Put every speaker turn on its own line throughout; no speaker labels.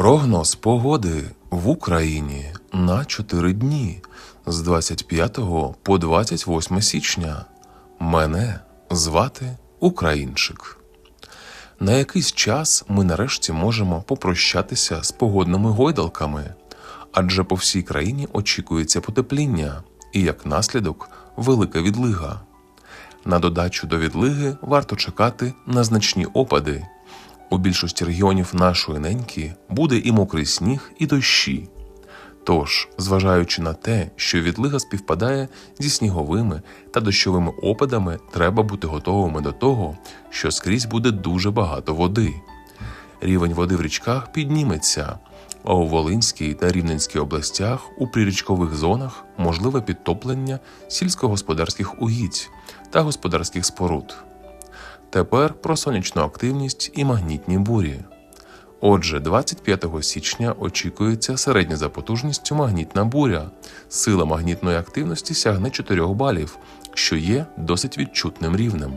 Прогноз погоди в Україні на 4 дні з 25 по 28 січня. Мене звати Українчик. На якийсь час ми нарешті можемо попрощатися з погодними гойдалками, адже по всій країні очікується потепління і, як наслідок, велика відлига. На додачу до відлиги варто чекати на значні опади. У більшості регіонів нашої неньки буде і мокрий сніг, і дощі. Тож, зважаючи на те, що відлига співпадає зі сніговими та дощовими опадами, треба бути готовими до того, що скрізь буде дуже багато води. Рівень води в річках підніметься, а у Волинській та Рівненській областях у прирічкових зонах можливе підтоплення сільськогосподарських угідь та господарських споруд. Тепер про сонячну активність і магнітні бурі. Отже, 25 січня очікується середня за потужністю магнітна буря. Сила магнітної активності сягне 4 балів, що є досить відчутним рівнем.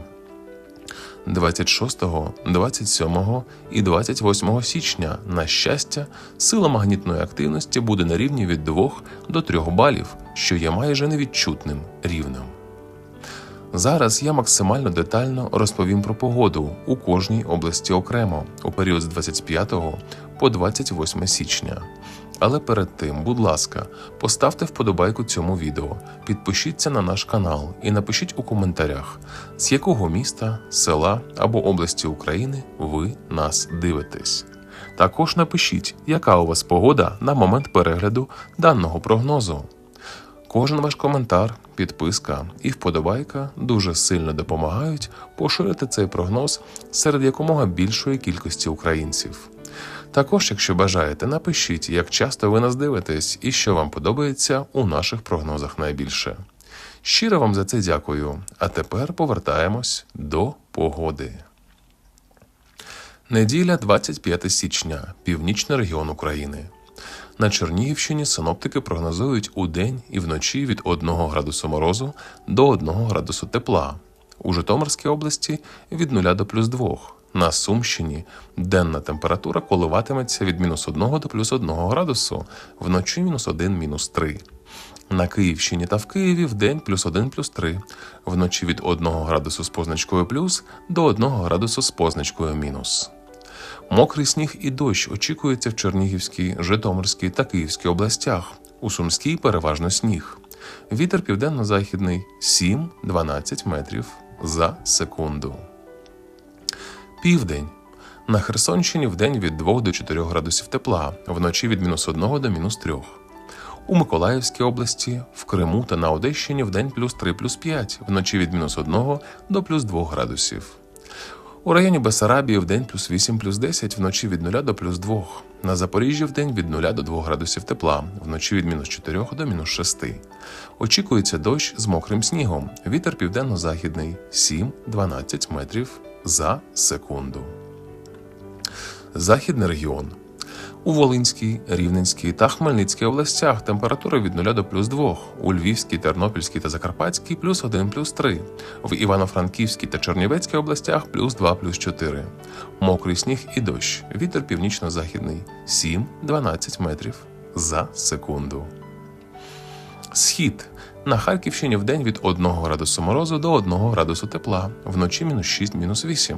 26, 27 і 28 січня, на щастя, сила магнітної активності буде на рівні від 2 до 3 балів, що є майже невідчутним рівнем. Зараз я максимально детально розповім про погоду у кожній області окремо у період з 25 по 28 січня. Але перед тим, будь ласка, поставте вподобайку цьому відео, підпишіться на наш канал і напишіть у коментарях, з якого міста, села або області України ви нас дивитесь. Також напишіть, яка у вас погода на момент перегляду даного прогнозу. Кожен ваш коментар, підписка і вподобайка дуже сильно допомагають поширити цей прогноз серед якомога більшої кількості українців. Також, якщо бажаєте, напишіть, як часто ви нас дивитесь і що вам подобається у наших прогнозах найбільше. Щиро вам за це дякую. А тепер повертаємось до погоди. Неділя 25 січня, північний регіон України. На Чернігівщині синоптики прогнозують у день і вночі від 1 градусу морозу до 1 градусу тепла. У Житомирській області від 0 до плюс 2. На Сумщині денна температура коливатиметься від мінус 1 до плюс 1 градусу, вночі мінус 1 мінус 3. На Київщині та в Києві в день плюс 1 плюс 3, вночі від 1 градусу з позначкою плюс до 1 градусу з позначкою мінус. Мокрий сніг і дощ очікується в Чернігівській, Житомирській та Київській областях. У Сумській переважно сніг. Вітер південно-західний 7-12 метрів за секунду. Південь. На Херсонщині в день від 2 до 4 градусів тепла, вночі від мінус 1 до мінус 3. У Миколаївській області, в Криму та на Одещині в день плюс 3 плюс 5, вночі від мінус 1 до плюс 2 градусів. У районі Бесарабії в день плюс 8 плюс 10, вночі від 0 до плюс 2. На Запоріжжі в день від 0 до 2 градусів тепла, вночі від мінус 4 до мінус 6. Очікується дощ з мокрим снігом. Вітер південно-західний 7-12 метрів за секунду. Західний регіон. У Волинській, Рівненській та Хмельницькій областях температура від 0 до плюс 2, у Львівській, Тернопільській та Закарпатській плюс 1 плюс 3, в Івано-Франківській та Чернівецькій областях плюс 2 плюс 4. Мокрий сніг і дощ. Вітер північно-західний 7-12 метрів за секунду. Схід. На Харківщині в день від 1 градусу морозу до 1 градусу тепла, вночі мінус 6 мінус 8.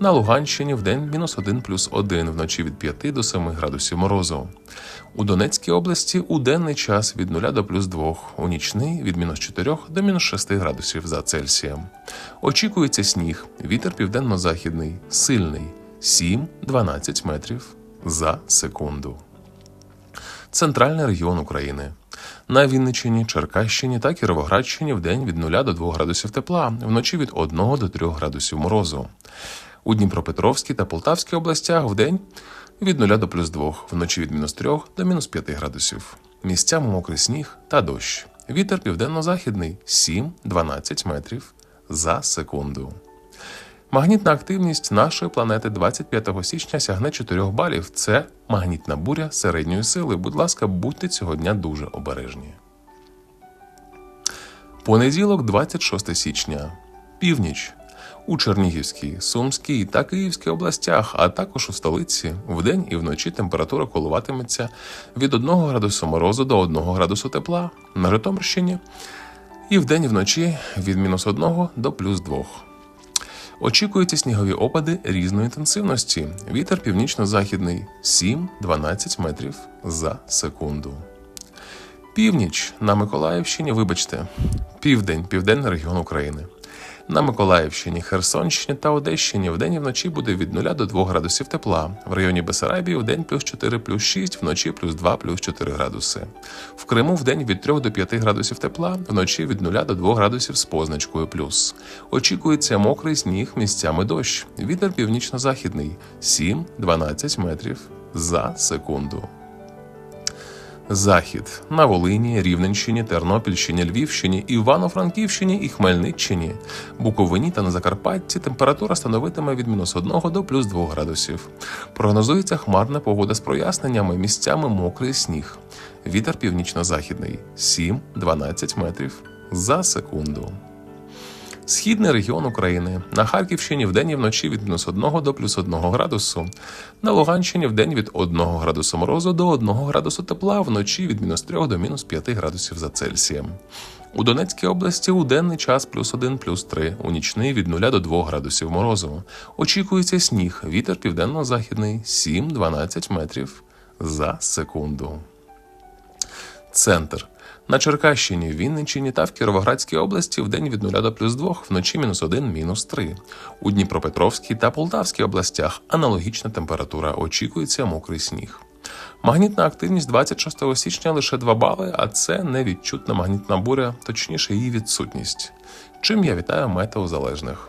На Луганщині в день мінус 1 плюс 1, вночі від 5 до 7 градусів морозу. У Донецькій області у денний час від 0 до плюс 2, у нічний від мінус 4 до мінус 6 градусів за Цельсієм. Очікується сніг, вітер південно-західний, сильний 7-12 метрів за секунду. Центральний регіон України. На Вінниччині, Черкащині та Кіровоградщині в день від 0 до 2 градусів тепла, вночі від 1 до 3 градусів морозу. У Дніпропетровській та Полтавській областях в день від 0 до плюс 2, вночі від мінус 3 до мінус 5 градусів. Місцями мокрий сніг та дощ. Вітер південно-західний 7-12 метрів за секунду. Магнітна активність нашої планети 25 січня сягне 4 балів. Це магнітна буря середньої сили. Будь ласка, будьте цього дня дуже обережні. Понеділок, 26 січня. Північ. У Чернігівській, Сумській та Київській областях, а також у столиці вдень і вночі температура коливатиметься від 1 градусу морозу до 1 градусу тепла на Житомирщині, і вдень і вночі від мінус 1 до плюс 2. Очікуються снігові опади різної інтенсивності. Вітер північно-західний 7-12 метрів за секунду. Північ на Миколаївщині, вибачте, південь, південний регіон України. На Миколаївщині, Херсонщині та Одещині вдень і вночі буде від 0 до 2 градусів тепла. В районі Бесарабії вдень плюс 4 плюс 6, вночі плюс 2 плюс 4 градуси. В Криму вдень від 3 до 5 градусів тепла, вночі від 0 до 2 градусів з позначкою плюс. Очікується мокрий сніг, місцями дощ. Вітер північно-західний 7-12 метрів за секунду. Захід на Волині, Рівненщині, Тернопільщині, Львівщині, Івано-Франківщині і Хмельниччині, Буковині та на Закарпатті температура становитиме від мінус 1 до плюс 2 градусів. Прогнозується хмарна погода з проясненнями, місцями мокрий сніг. Вітер північно-західний 7-12 метрів за секунду. Східний регіон України. На Харківщині вдень і вночі від мінус 1 до плюс 1 градусу. На Луганщині вдень від 1 градусу морозу до 1 градусу тепла, вночі від мінус 3 до мінус 5 градусів за Цельсієм. У Донецькій області у денний час плюс 1, плюс 3, у нічний від 0 до 2 градусів морозу. Очікується сніг, вітер південно-західний 7-12 метрів за секунду. Центр. На Черкащині, Вінниччині та в Кіровоградській області в день від 0 до плюс 2, вночі мінус 1, мінус 3. У Дніпропетровській та Полтавській областях аналогічна температура. Очікується мокрий сніг. Магнітна активність 26 січня лише 2 бали, а це невідчутна магнітна буря, точніше її відсутність. Чим я вітаю метеозалежних.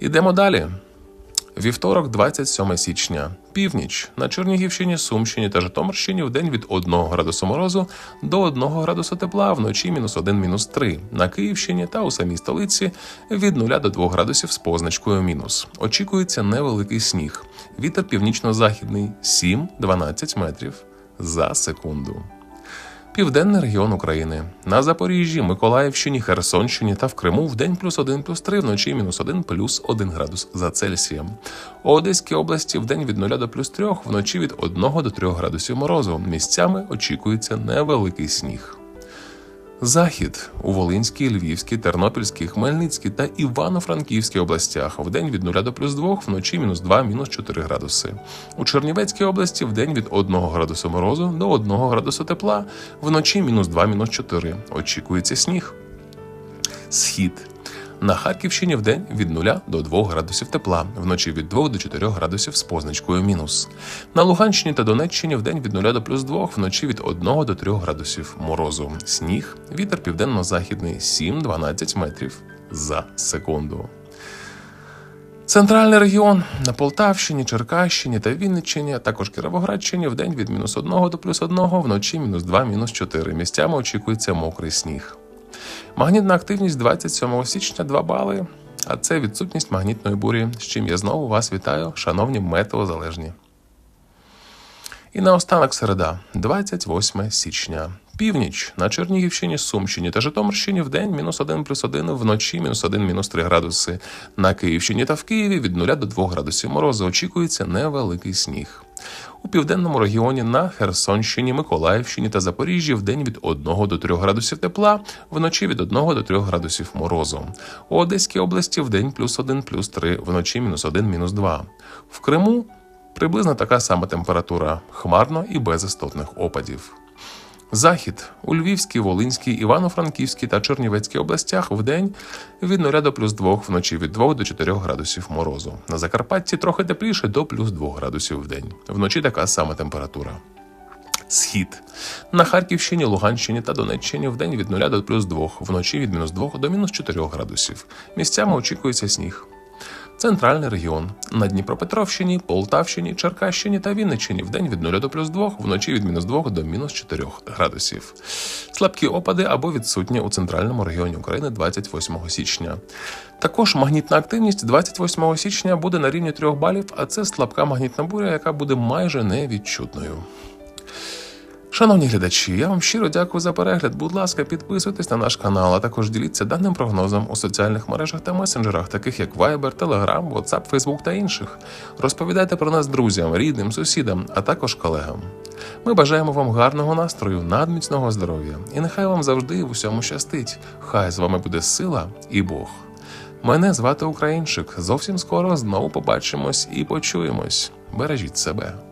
Ідемо далі. Вівторок, 27 січня. Північ на Чернігівщині, Сумщині та Житомирщині в день від 1 градусу морозу до 1 градусу тепла, вночі мінус 1, мінус 3. На Київщині та у самій столиці від 0 до 2 градусів з позначкою мінус. Очікується невеликий сніг. Вітер північно-західний 7-12 метрів за секунду. Південний регіон України на Запоріжжі, Миколаївщині, Херсонщині та в Криму в день плюс 1 плюс 3, вночі мінус 1 плюс 1 градус за Цельсієм. У Одеській області в день від 0 до плюс 3, вночі від 1 до 3 градусів морозу. Місцями очікується невеликий сніг. Захід у Волинській, Львівській, Тернопільській, Хмельницькій та Івано-Франківській областях в день від 0 до плюс 2, вночі мінус 2, мінус 4 градуси. У Чернівецькій області в день від 1 градусу морозу до 1 градусу тепла, вночі мінус 2, мінус 4. Очікується сніг. Схід на Харківщині в день від 0 до 2 градусів тепла, вночі від 2 до 4 градусів з позначкою мінус. На Луганщині та Донеччині в день від 0 до плюс 2, вночі від 1 до 3 градусів морозу. Сніг, вітер південно-західний 7-12 метрів за секунду. Центральний регіон на Полтавщині, Черкащині та Вінниччині, також Кіровоградщині в день від мінус 1 до плюс 1, вночі мінус 2, мінус 4. Місцями очікується мокрий сніг. Магнітна активність 27 січня 2 бали, а це відсутність магнітної бурі, з чим я знову вас вітаю, шановні метеозалежні. І наостанок середа, 28 січня. Північ на Чернігівщині, Сумщині та Житомирщині в день мінус 1 плюс 1, вночі мінус 1 мінус 3 градуси. На Київщині та в Києві від 0 до 2 градусів морозу очікується невеликий сніг. У південному регіоні на Херсонщині, Миколаївщині та Запоріжжі в день від 1 до 3 градусів тепла, вночі від 1 до 3 градусів морозу. У Одеській області в плюс 1 плюс 3, вночі мінус 1 мінус 2. В Криму приблизно така сама температура, хмарно і без істотних опадів. Захід у Львівській, Волинській, Івано-Франківській та Чернівецькій областях в день від 0 до плюс 2, вночі від 2 до 4 градусів морозу. На Закарпатті трохи тепліше до плюс 2 градусів в день. Вночі така сама температура. Схід на Харківщині, Луганщині та Донеччині в день від 0 до плюс 2, вночі від мінус 2 до мінус 4 градусів. Місцями очікується сніг. Центральний регіон на Дніпропетровщині, Полтавщині, Черкащині та Вінниччині в день від 0 до плюс 2, вночі від мінус 2 до мінус 4 градусів. Слабкі опади або відсутні у центральному регіоні України 28 січня. Також магнітна активність 28 січня буде на рівні 3 балів, а це слабка магнітна буря, яка буде майже невідчутною. Шановні глядачі, я вам щиро дякую за перегляд. Будь ласка, підписуйтесь на наш канал, а також діліться даним прогнозом у соціальних мережах та месенджерах, таких як Viber, Telegram, WhatsApp, Facebook та інших. Розповідайте про нас друзям, рідним, сусідам, а також колегам. Ми бажаємо вам гарного настрою, надміцного здоров'я, і нехай вам завжди в усьому щастить. Хай з вами буде сила і Бог. Мене звати Українчик. Зовсім скоро знову побачимось і почуємось. Бережіть себе.